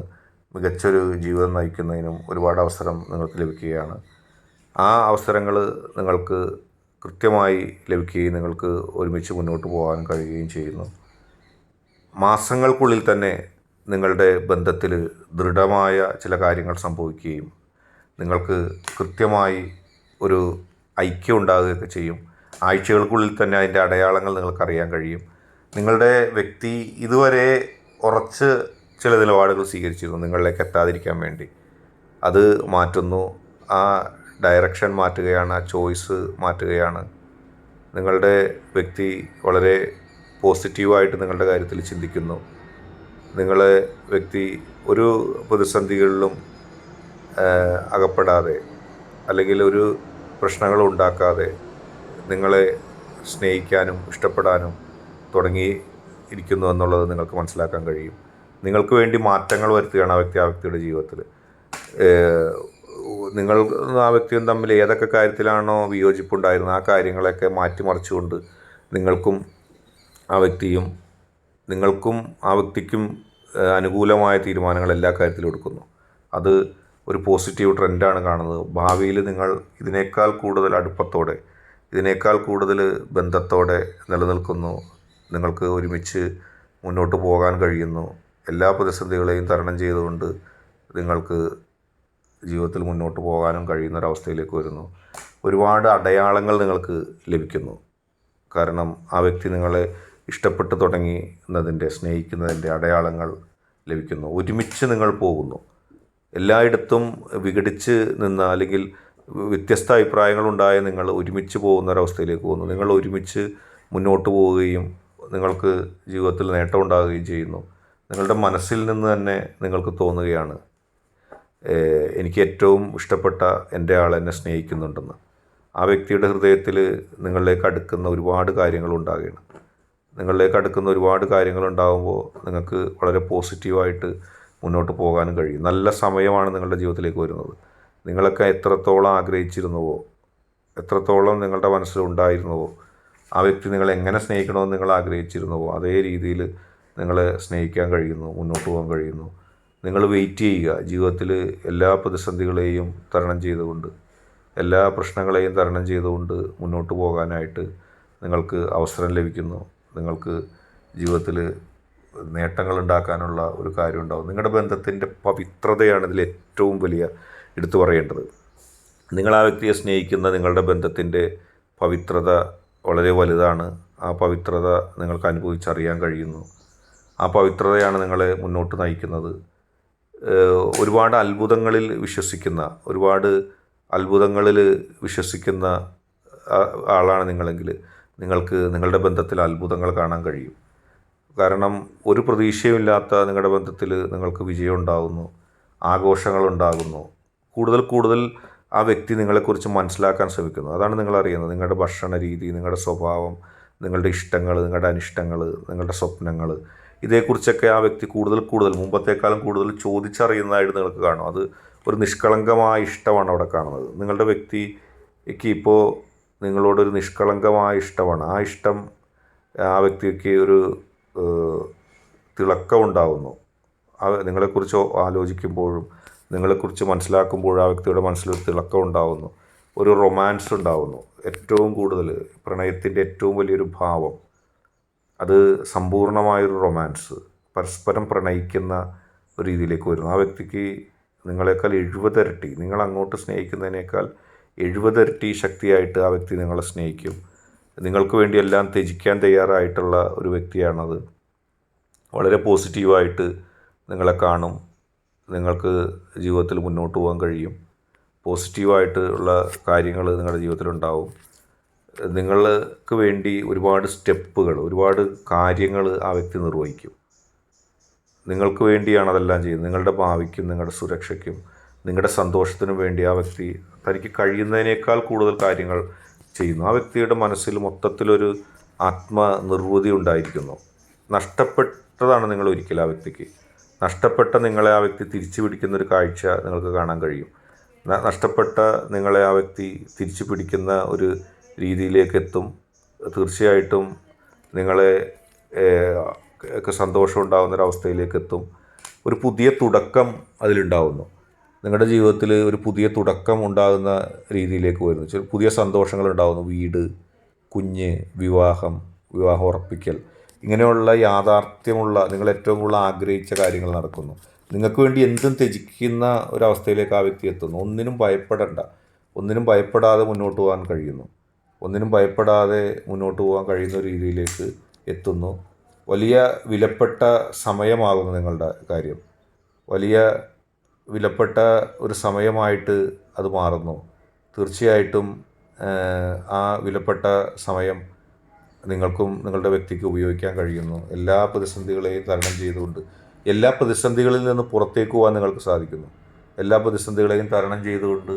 Speaker 1: മികച്ചൊരു ജീവിതം നയിക്കുന്നതിനും ഒരുപാട് അവസരം നിങ്ങൾക്ക് ലഭിക്കുകയാണ്. ആ അവസരങ്ങൾ നിങ്ങൾക്ക് കൃത്യമായി ലഭിക്കുകയും നിങ്ങൾക്ക് ഒരുമിച്ച് മുന്നോട്ട് പോകാൻ കഴിയുകയും ചെയ്യുന്നു. മാസങ്ങൾക്കുള്ളിൽ തന്നെ നിങ്ങളുടെ ബന്ധത്തിൽ ദൃഢമായ ചില കാര്യങ്ങൾ സംഭവിക്കുകയും നിങ്ങൾക്ക് കൃത്യമായി ഒരു ഐക്യം ഉണ്ടാകുകയൊക്കെ ചെയ്യും. ആഴ്ചകൾക്കുള്ളിൽ തന്നെ അതിന്റെ അടയാളങ്ങൾ നിങ്ങൾക്കറിയാൻ കഴിയും. നിങ്ങളുടെ വ്യക്തി ഇതുവരെ ഉറച്ച് ചില നിലപാടുകൾ സ്വീകരിച്ചിരുന്നു നിങ്ങളിലേക്ക് എത്താതിരിക്കാൻ വേണ്ടി. അത് മാറ്റുന്നു. ആ ഡയറക്ഷൻ മാറ്റുകയാണ് ആ ചോയ്സ് മാറ്റുകയാണ്. നിങ്ങളുടെ വ്യക്തി വളരെ പോസിറ്റീവായിട്ട് നിങ്ങളുടെ കാര്യത്തിൽ ചിന്തിക്കുന്നു. നിങ്ങളെ വ്യക്തി ഒരു പ്രതിസന്ധികളിലും അകപ്പെടാതെ അല്ലെങ്കിൽ ഒരു പ്രശ്നങ്ങളും ഉണ്ടാക്കാതെ നിങ്ങളെ സ്നേഹിക്കാനും ഇഷ്ടപ്പെടാനും തുടങ്ങി ഇരിക്കുന്നു എന്നുള്ളത് നിങ്ങൾക്ക് മനസ്സിലാക്കാൻ കഴിയും. നിങ്ങൾക്ക് വേണ്ടി മാറ്റങ്ങൾ വരുത്തുകയാണ് ആ വ്യക്തി ആ വ്യക്തിയുടെ ജീവിതത്തിൽ. നിങ്ങൾ ആ വ്യക്തിയും തമ്മിൽ ഏതൊക്കെ കാര്യത്തിലാണോ വിയോജിപ്പുണ്ടായിരുന്നത് ആ കാര്യങ്ങളൊക്കെ മാറ്റിമറിച്ചുകൊണ്ട് നിങ്ങൾക്കും ആ വ്യക്തിയും നിങ്ങൾക്കും ആ വ്യക്തിക്കും അനുകൂലമായ തീരുമാനങ്ങൾ എല്ലാ കാര്യത്തിലും എടുക്കുന്നു. അത് ഒരു പോസിറ്റീവ് ട്രെൻഡാണ് കാണുന്നത്. ഭാവിയിൽ നിങ്ങൾ ഇതിനേക്കാൾ കൂടുതൽ അടുപ്പത്തോടെ ഇതിനേക്കാൾ കൂടുതൽ ബന്ധത്തോടെ നിലനിൽക്കുന്നു. നിങ്ങൾക്ക് ഒരുമിച്ച് മുന്നോട്ട് പോകാൻ കഴിയുന്നു. എല്ലാ പ്രതിസന്ധികളെയും തരണം ചെയ്തുകൊണ്ട് നിങ്ങൾക്ക് ജീവിതത്തിൽ മുന്നോട്ട് പോകാനും കഴിയുന്ന ഒരവസ്ഥയിലേക്ക് വരുന്നു. ഒരുപാട് അടയാളങ്ങൾ നിങ്ങൾക്ക് ലഭിക്കുന്നു. കാരണം ആ വ്യക്തി നിങ്ങളെ ഇഷ്ടപ്പെട്ട് തുടങ്ങി എന്നതിന്റെ സ്നേഹിക്കുന്നതിന്റെ അടയാളങ്ങൾ ലഭിക്കുന്നു. ഒരുമിച്ച് നിങ്ങൾ പോകുന്നു. എല്ലായിടത്തും വിഘടിച്ച് നിന്ന അല്ലെങ്കിൽ വ്യത്യസ്ത അഭിപ്രായങ്ങളുണ്ടായ നിങ്ങൾ ഒരുമിച്ച് പോകുന്ന ഒരവസ്ഥയിലേക്ക് പോകുന്നു. നിങ്ങൾ ഒരുമിച്ച് മുന്നോട്ട് പോവുകയും നിങ്ങൾക്ക് ജീവിതത്തിൽ നേട്ടം ഉണ്ടാകുകയും ചെയ്യുന്നു. നിങ്ങളുടെ മനസ്സിൽ നിന്ന് തന്നെ നിങ്ങൾക്ക് തോന്നുകയാണ് എനിക്ക് ഏറ്റവും ഇഷ്ടപ്പെട്ട എന്റെ ആൾ എന്നെ സ്നേഹിക്കുന്നുണ്ടെന്ന്. ആ വ്യക്തിയുടെ ഹൃദയത്തിൽ നിങ്ങളിലേക്ക് അടുക്കുന്ന ഒരുപാട് കാര്യങ്ങൾ ഉണ്ടാകുകയാണ് നിങ്ങളിലേക്ക് അടുക്കുന്ന ഒരുപാട് കാര്യങ്ങൾ ഉണ്ടാകുമ്പോൾ നിങ്ങൾക്ക് വളരെ പോസിറ്റീവായിട്ട് മുന്നോട്ട് പോകാനും കഴിയും. നല്ല സമയമാണ് നിങ്ങളുടെ ജീവിതത്തിലേക്ക് വരുന്നത്. നിങ്ങളൊക്കെ എത്രത്തോളം ആഗ്രഹിച്ചിരുന്നുവോ എത്രത്തോളം നിങ്ങളുടെ മനസ്സിലുണ്ടായിരുന്നുവോ ആ വ്യക്തി നിങ്ങളെ എങ്ങനെ സ്നേഹിക്കണമെന്ന് നിങ്ങൾ ആഗ്രഹിച്ചിരുന്നുവോ അതേ രീതിയിൽ നിങ്ങളെ സ്നേഹിക്കാൻ കഴിയുന്നു മുന്നോട്ട് പോകാൻ കഴിയുന്നു. നിങ്ങൾ വെയിറ്റ് ചെയ്യുക. ജീവിതത്തിൽ എല്ലാ പ്രതിസന്ധികളെയും തരണം ചെയ്തുകൊണ്ട് എല്ലാ പ്രശ്നങ്ങളെയും തരണം ചെയ്തുകൊണ്ട് മുന്നോട്ട് പോകാനായിട്ട് നിങ്ങൾക്ക് അവസരം ലഭിക്കുന്നു. നിങ്ങൾക്ക് ജീവിതത്തിൽ നേട്ടങ്ങൾ ഉണ്ടാക്കാനുള്ള ഒരു കാര്യം ഉണ്ടാവും. നിങ്ങളുടെ ബന്ധത്തിന്റെ പവിത്രതയാണ് ഇതിൽ ഏറ്റവും വലിയ എടുത്തു പറയേണ്ടത്. നിങ്ങൾ ആ വ്യക്തിയെ സ്നേഹിക്കുന്ന നിങ്ങളുടെ ബന്ധത്തിന്റെ പവിത്രത വളരെ വലുതാണ്. ആ പവിത്രത നിങ്ങൾക്ക് അനുഭവിച്ചറിയാൻ കഴിയുന്നു. ആ പവിത്രതയാണ് നിങ്ങളെ മുന്നോട്ട് നയിക്കുന്നത്. ഒരുപാട് അത്ഭുതങ്ങളിൽ വിശ്വസിക്കുന്ന ഒരുപാട് അത്ഭുതങ്ങളിൽ വിശ്വസിക്കുന്ന ആളാണ് നിങ്ങളെങ്കിൽ നിങ്ങൾക്ക് നിങ്ങളുടെ ബന്ധത്തിൽ അത്ഭുതങ്ങൾ കാണാൻ കഴിയും. കാരണം ഒരു പ്രതീക്ഷയുമില്ലാത്ത നിങ്ങളുടെ ബന്ധത്തിൽ നിങ്ങൾക്ക് വിജയം ഉണ്ടാകുന്നു. ആഘോഷങ്ങൾ ഉണ്ടാകുന്നു. കൂടുതൽ കൂടുതൽ ആ വ്യക്തി നിങ്ങളെക്കുറിച്ച് മനസ്സിലാക്കാൻ ശ്രമിക്കുന്നു. അതാണ് നിങ്ങൾ അറിയുന്നത് നിങ്ങളുടെ ഭക്ഷണ രീതി നിങ്ങളുടെ സ്വഭാവം നിങ്ങളുടെ ഇഷ്ടങ്ങൾ നിങ്ങളുടെ അനിഷ്ടങ്ങൾ നിങ്ങളുടെ സ്വപ്നങ്ങൾ ഇതേക്കുറിച്ചൊക്കെ ആ വ്യക്തി കൂടുതൽ കൂടുതൽ മുമ്പത്തേക്കാളും കൂടുതൽ ചോദിച്ചറിയുന്നതായിട്ട് നിങ്ങൾക്ക് കാണും. അത് ഒരു നിഷ്കളങ്കമായ ഇഷ്ടമാണ് അവിടെ കാണുന്നത്. നിങ്ങളുടെ വ്യക്തിക്ക് ഇപ്പോൾ നിങ്ങളോടൊരു നിഷ്കളങ്കമായ ഇഷ്ടമാണ്. ആ ഇഷ്ടം ആ വ്യക്തിക്ക് ഒരു തിളക്കമുണ്ടാകുന്നു നിങ്ങളെക്കുറിച്ച് ആലോചിക്കുമ്പോഴും നിങ്ങളെക്കുറിച്ച് മനസ്സിലാക്കുമ്പോൾ ആ വ്യക്തിയുടെ മനസ്സിലൊരു തിളക്കം ഉണ്ടാവുന്നു ഒരു റൊമാൻസ് ഉണ്ടാവുന്നു. ഏറ്റവും കൂടുതൽ പ്രണയത്തിന്റെ ഏറ്റവും വലിയൊരു ഭാവം അത് സമ്പൂർണമായൊരു റൊമാൻസ് പരസ്പരം പ്രണയിക്കുന്ന ഒരു രീതിയിലേക്ക് വരുന്നു. ആ വ്യക്തിക്ക് നിങ്ങളെക്കാൾ എഴുപതിരട്ടി നിങ്ങൾ അങ്ങോട്ട് സ്നേഹിക്കുന്നതിനേക്കാൾ എഴുപതിരട്ടി ശക്തിയായിട്ട് ആ വ്യക്തി നിങ്ങളെ സ്നേഹിക്കും. നിങ്ങൾക്ക് വേണ്ടി എല്ലാം ത്യജിക്കാൻ തയ്യാറായിട്ടുള്ള ഒരു വ്യക്തിയാണത്. വളരെ പോസിറ്റീവായിട്ട് നിങ്ങളെ കാണും. നിങ്ങൾക്ക് ജീവിതത്തിൽ മുന്നോട്ട് പോകാൻ കഴിയും. പോസിറ്റീവായിട്ടുള്ള കാര്യങ്ങൾ നിങ്ങളുടെ ജീവിതത്തിലുണ്ടാവും നിങ്ങൾക്ക് വേണ്ടി ഒരുപാട് സ്റ്റെപ്പുകൾ ഒരുപാട് കാര്യങ്ങൾ ആ വ്യക്തി നിർവഹിക്കും. നിങ്ങൾക്ക് വേണ്ടിയാണ് അതെല്ലാം ചെയ്യുന്നത്. നിങ്ങളുടെ ഭാവിക്കും നിങ്ങളുടെ സുരക്ഷയ്ക്കും നിങ്ങളുടെ സന്തോഷത്തിനും വേണ്ടി ആ വ്യക്തി തനിക്ക് കഴിയുന്നതിനേക്കാൾ കൂടുതൽ കാര്യങ്ങൾ ചെയ്യുന്നു. ആ വ്യക്തിയുടെ മനസ്സിൽ മൊത്തത്തിലൊരു ആത്മനിർവൃതി ഉണ്ടായിരിക്കുന്നു. നഷ്ടപ്പെട്ടതാണ് നിങ്ങൾ ഒരിക്കലും ആ വ്യക്തിക്ക്. നഷ്ടപ്പെട്ട നിങ്ങളെ ആ വ്യക്തി തിരിച്ചു പിടിക്കുന്ന ഒരു കാഴ്ച നിങ്ങൾക്ക് കാണാൻ കഴിയും. നഷ്ടപ്പെട്ട നിങ്ങളെ ആ വ്യക്തി തിരിച്ചു പിടിക്കുന്ന ഒരു രീതിയിലേക്ക് എത്തും തീർച്ചയായിട്ടും നിങ്ങളെ ഒക്കെ സന്തോഷം ഉണ്ടാകുന്ന ഒരു അവസ്ഥയിലേക്ക് എത്തും ഒരു പുതിയ തുടക്കം അതിലുണ്ടാവുന്നു. നിങ്ങളുടെ ജീവിതത്തിൽ ഒരു പുതിയ തുടക്കം ഉണ്ടാകുന്ന രീതിയിലേക്ക് വരുന്നു. ചില പുതിയ സന്തോഷങ്ങൾ ഉണ്ടാകുന്നു വീട് കുഞ്ഞ് വിവാഹം വിവാഹം ഉറപ്പിക്കൽ. ഇങ്ങനെയുള്ള യാഥാർത്ഥ്യമുള്ള നിങ്ങൾ ഏറ്റവും കൂടുതൽ ആഗ്രഹിച്ച കാര്യങ്ങൾ നടക്കുന്നു. നിങ്ങൾക്ക് വേണ്ടി എന്തും ത്യജിക്കുന്ന ഒരവസ്ഥയിലേക്ക് ആ വ്യക്തി എത്തുന്നു. ഒന്നിനും ഭയപ്പെടേണ്ട. ഒന്നിനും ഭയപ്പെടാതെ മുന്നോട്ട് പോകാൻ കഴിയുന്നു. ഒന്നിനും ഭയപ്പെടാതെ മുന്നോട്ട് പോകാൻ കഴിയുന്ന രീതിയിലേക്ക് എത്തുന്നു. വലിയ വിലപ്പെട്ട സമയമാകുന്നു നിങ്ങളുടെ കാര്യം. വലിയ വിലപ്പെട്ട ഒരു സമയമായിട്ട് അത് മാറുന്നു. തീർച്ചയായിട്ടും ആ വിലപ്പെട്ട സമയം നിങ്ങൾക്കും നിങ്ങളുടെ വ്യക്തിക്ക് ഉപയോഗിക്കാൻ കഴിയുന്നു. എല്ലാ പ്രതിസന്ധികളെയും തരണം ചെയ്തുകൊണ്ട് എല്ലാ പ്രതിസന്ധികളിൽ നിന്ന് പുറത്തേക്ക് പോകാൻ നിങ്ങൾക്ക് സാധിക്കുന്നു. എല്ലാ പ്രതിസന്ധികളെയും തരണം ചെയ്തുകൊണ്ട്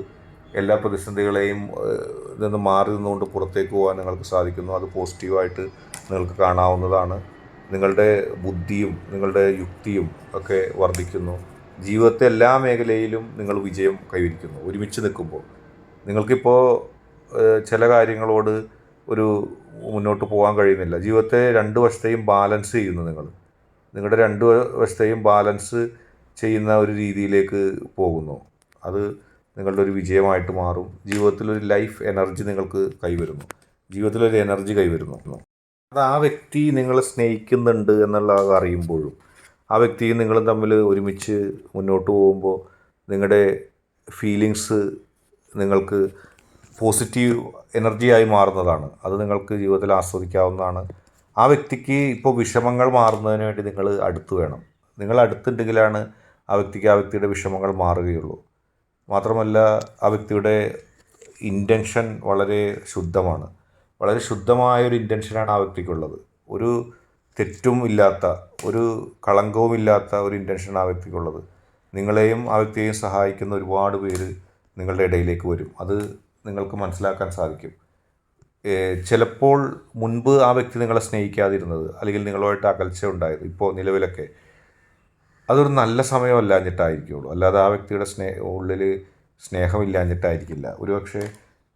Speaker 1: എല്ലാ പ്രതിസന്ധികളെയും നിന്ന് മാറി നിന്നുകൊണ്ട് പുറത്തേക്ക് പോകാൻ നിങ്ങൾക്ക് സാധിക്കുന്നു. അത് പോസിറ്റീവായിട്ട് നിങ്ങൾക്ക് കാണാവുന്നതാണ്. നിങ്ങളുടെ ബുദ്ധിയും നിങ്ങളുടെ യുക്തിയും ഒക്കെ വർദ്ധിക്കുന്നു. ജീവിതത്തെ എല്ലാ മേഖലയിലും നിങ്ങൾ വിജയം കൈവരിക്കുന്നു. ഒരുമിച്ച് നിൽക്കുമ്പോൾ. നിങ്ങൾക്കിപ്പോൾ ചില കാര്യങ്ങളോട് ഒരു മുന്നോട്ട് പോകാൻ കഴിയുന്നില്ല. ജീവിതത്തെ രണ്ട് വശത്തെയും ബാലൻസ് ചെയ്യുന്നു നിങ്ങൾ. നിങ്ങളുടെ രണ്ട് വശത്തെയും ബാലൻസ് ചെയ്യുന്ന ഒരു രീതിയിലേക്ക് പോകുന്നു. അത് നിങ്ങളുടെ ഒരു വിജയമായിട്ട് മാറും. ജീവിതത്തിലൊരു ലൈഫ് എനർജി നിങ്ങൾക്ക് കൈവരുന്നു. ജീവിതത്തിലൊരു എനർജി കൈവരുന്നു. അത് ആ വ്യക്തി നിങ്ങളെ സ്നേഹിക്കുന്നുണ്ട് എന്നുള്ളത് അറിയുമ്പോഴും ആ വ്യക്തിയും നിങ്ങളും തമ്മിൽ ഒരുമിച്ച് മുന്നോട്ട് പോകുമ്പോൾ നിങ്ങളുടെ ഫീലിങ്സ് നിങ്ങൾക്ക് പോസിറ്റീവ് എനർജിയായി മാറുന്നതാണ്. അത് നിങ്ങൾക്ക് ജീവിതത്തിൽ ആസ്വദിക്കാവുന്നതാണ്. ആ വ്യക്തിക്ക് ഇപ്പോൾ വിഷമങ്ങൾ മാറുന്നതിന് വേണ്ടി നിങ്ങൾ അടുത്ത് വേണം. നിങ്ങൾ അടുത്തുണ്ടെങ്കിലാണ് ആ വ്യക്തിക്ക് ആ വ്യക്തിയുടെ വിഷമങ്ങൾ മാറുകയുള്ളൂ. മാത്രമല്ല ആ വ്യക്തിയുടെ ഇന്റൻഷൻ വളരെ ശുദ്ധമാണ്. വളരെ ശുദ്ധമായ ഒരു ഇന്റൻഷനാണ് ആ വ്യക്തിക്കുള്ളത്. ഒരു തെറ്റും ഇല്ലാത്ത ഒരു കളങ്കവും ഇല്ലാത്ത ഒരു ഇന്റൻഷനാണ് ആ വ്യക്തിക്കുള്ളത്. നിങ്ങളെയും ആ വ്യക്തിയെയും സഹായിക്കുന്ന ഒരുപാട് പേര് നിങ്ങളുടെ ഇടയിലേക്ക് വരും. അത് നിങ്ങൾക്ക് മനസ്സിലാക്കാൻ സാധിക്കും. ചിലപ്പോൾ മുൻപ് ആ വ്യക്തി നിങ്ങളെ സ്നേഹിക്കാതിരുന്നത് അല്ലെങ്കിൽ നിങ്ങളുമായിട്ട് അകൽച്ച ഉണ്ടായത് ഇപ്പോൾ നിലവിലൊക്കെ അതൊരു നല്ല സമയമല്ലാഞ്ഞിട്ടായിരിക്കുള്ളൂ. അല്ലാതെ ആ വ്യക്തിയുടെ സ്നേ ഉള്ളിൽ സ്നേഹമില്ലാഞ്ഞിട്ടായിരിക്കില്ല. ഒരുപക്ഷെ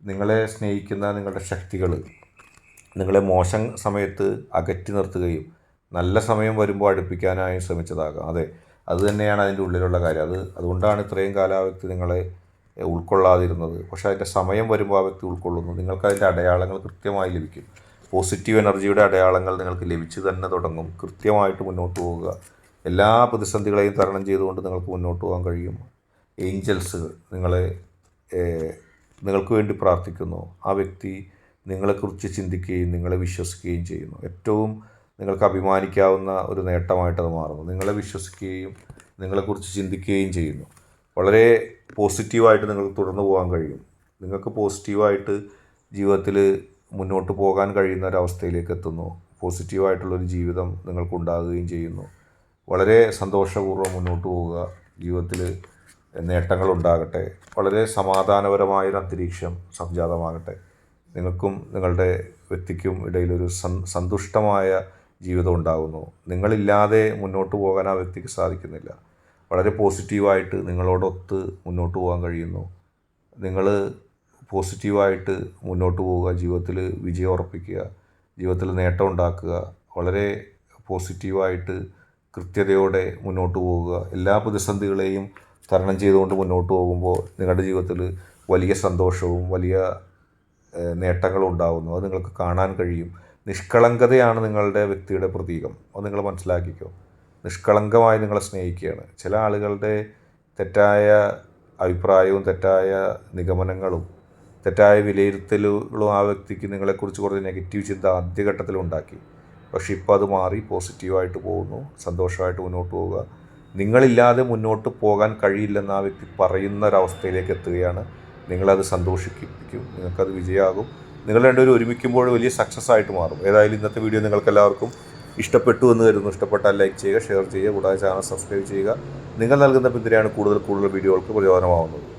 Speaker 1: നിങ്ങളെ സ്നേഹിക്കുന്ന നിങ്ങളുടെ ശക്തികൾ നിങ്ങളെ മോശം സമയത്ത് അകറ്റി നിർത്തുകയും നല്ല സമയം വരുമ്പോൾ അടുപ്പിക്കാനായി ശ്രമിച്ചതാകാം. അതെ അതുതന്നെയാണ് അതിന്റെ ഉള്ളിലുള്ള കാര്യം. അത് അതുകൊണ്ടാണ് ഇത്രയും കാലാവധി നിങ്ങളെ ഉൾക്കൊള്ളാതിരുന്നത്. പക്ഷെ അതിന്റെ സമയം വരുമ്പോൾ ആ വ്യക്തി ഉൾക്കൊള്ളുന്നു. നിങ്ങൾക്ക് അതിന്റെ അടയാളങ്ങൾ കൃത്യമായി ലഭിക്കും. പോസിറ്റീവ് എനർജിയുടെ അടയാളങ്ങൾ നിങ്ങൾക്ക് ലഭിച്ചു തന്നെ തുടങ്ങും. കൃത്യമായിട്ട് മുന്നോട്ട് പോവുക എല്ലാ പ്രതിസന്ധികളെയും തരണം ചെയ്തുകൊണ്ട് നിങ്ങൾക്ക് മുന്നോട്ട് പോകാൻ കഴിയും. ഏഞ്ചൽസ് നിങ്ങളെ നിങ്ങൾക്ക് വേണ്ടി പ്രാർത്ഥിക്കുന്നു. ആ വ്യക്തി നിങ്ങളെക്കുറിച്ച് ചിന്തിക്കുകയും നിങ്ങളെ വിശ്വസിക്കുകയും ചെയ്യുന്നു. ഏറ്റവും നിങ്ങൾക്ക് അഭിമാനിക്കാവുന്ന ഒരു നേട്ടമായിട്ടത് മാറുന്നു. നിങ്ങളെ വിശ്വസിക്കുകയും നിങ്ങളെക്കുറിച്ച് ചിന്തിക്കുകയും ചെയ്യുന്നു. വളരെ പോസിറ്റീവായിട്ട് നിങ്ങൾക്ക് തുടർന്ന് പോകാൻ കഴിയും. നിങ്ങൾക്ക് പോസിറ്റീവായിട്ട് ജീവിതത്തിൽ മുന്നോട്ട് പോകാൻ കഴിയുന്ന ഒരവസ്ഥയിലേക്ക് എത്തുന്നു. പോസിറ്റീവായിട്ടുള്ളൊരു ജീവിതം നിങ്ങൾക്കുണ്ടാകുകയും ചെയ്യുന്നു. വളരെ സന്തോഷപൂർവം മുന്നോട്ട് പോവുക. ജീവിതത്തിൽ നേട്ടങ്ങൾ ഉണ്ടാകട്ടെ വളരെ സമാധാനപരമായൊരു അന്തരീക്ഷം സംജാതമാകട്ടെ. നിങ്ങൾക്കും നിങ്ങളുടെ വ്യക്തിക്കും ഇടയിലൊരു സൻ സന്തുഷ്ടമായ ജീവിതം ഉണ്ടാകുന്നു. നിങ്ങളില്ലാതെ മുന്നോട്ട് പോകാൻ ആ വ്യക്തിക്ക് സാധിക്കുന്നില്ല. വളരെ പോസിറ്റീവായിട്ട് നിങ്ങളോടൊത്ത് മുന്നോട്ട് പോകാൻ കഴിയുന്നു. നിങ്ങൾ പോസിറ്റീവായിട്ട് മുന്നോട്ട് പോവുക ജീവിതത്തിൽ വിജയം ഉറപ്പിക്കുക ജീവിതത്തിൽ നേട്ടം ഉണ്ടാക്കുക വളരെ പോസിറ്റീവായിട്ട് കൃത്യതയോടെ മുന്നോട്ട് പോവുക എല്ലാ പ്രതിസന്ധികളെയും തരണം ചെയ്തുകൊണ്ട് മുന്നോട്ട് പോകുമ്പോൾ നിങ്ങളുടെ ജീവിതത്തിൽ വലിയ സന്തോഷവും വലിയ നേട്ടങ്ങളും ഉണ്ടാകുന്നു അത് നിങ്ങൾക്ക് കാണാൻ കഴിയും. നിഷ്കളങ്കതയാണ് നിങ്ങളുടെ വ്യക്തിയുടെ പ്രതീകം. അത് നിങ്ങൾ മനസ്സിലാക്കിക്കോ. നിഷ്കളങ്കമായി നിങ്ങളെ സ്നേഹിക്കുകയാണ്. ചില ആളുകളുടെ തെറ്റായ അഭിപ്രായവും തെറ്റായ നിഗമനങ്ങളും തെറ്റായ വിലയിരുത്തലുകളും ആ വ്യക്തിക്ക് നിങ്ങളെക്കുറിച്ച് കുറച്ച് നെഗറ്റീവ് ചിന്ത ആദ്യഘട്ടത്തിൽ ഉണ്ടാക്കി. പക്ഷേ ഇപ്പോൾ അത് മാറി പോസിറ്റീവായിട്ട് പോകുന്നു സന്തോഷമായിട്ട് മുന്നോട്ട് പോവുക. നിങ്ങളില്ലാതെ മുന്നോട്ട് പോകാൻ കഴിയില്ലെന്ന് ആ വ്യക്തി പറയുന്ന ഒരവസ്ഥയിലേക്ക് എത്തുകയാണ്. നിങ്ങളത് സന്തോഷിപ്പിക്കും നിങ്ങൾക്കത് വിജയമാകും. നിങ്ങൾ രണ്ടുപേരും ഒരുമിക്കുമ്പോൾ വലിയ സക്സസ് ആയിട്ട് മാറും. ഏതായാലും ഇന്നത്തെ വീഡിയോ നിങ്ങൾക്ക് എല്ലാവർക്കും ഇഷ്ടപ്പെട്ടു എന്ന് കരുതുന്നു. ഇഷ്ടപ്പെട്ടാൽ ലൈക്ക് ചെയ്യുക ഷെയർ ചെയ്യുക കൂടാതെ ചാനൽ സബ്സ്ക്രൈബ് ചെയ്യുക. നിങ്ങൾ നൽകുന്ന പിന്തുണയാണ് കൂടുതൽ കൂടുതൽ വീഡിയോകൾക്ക് പ്രയോജനമാവുന്നത്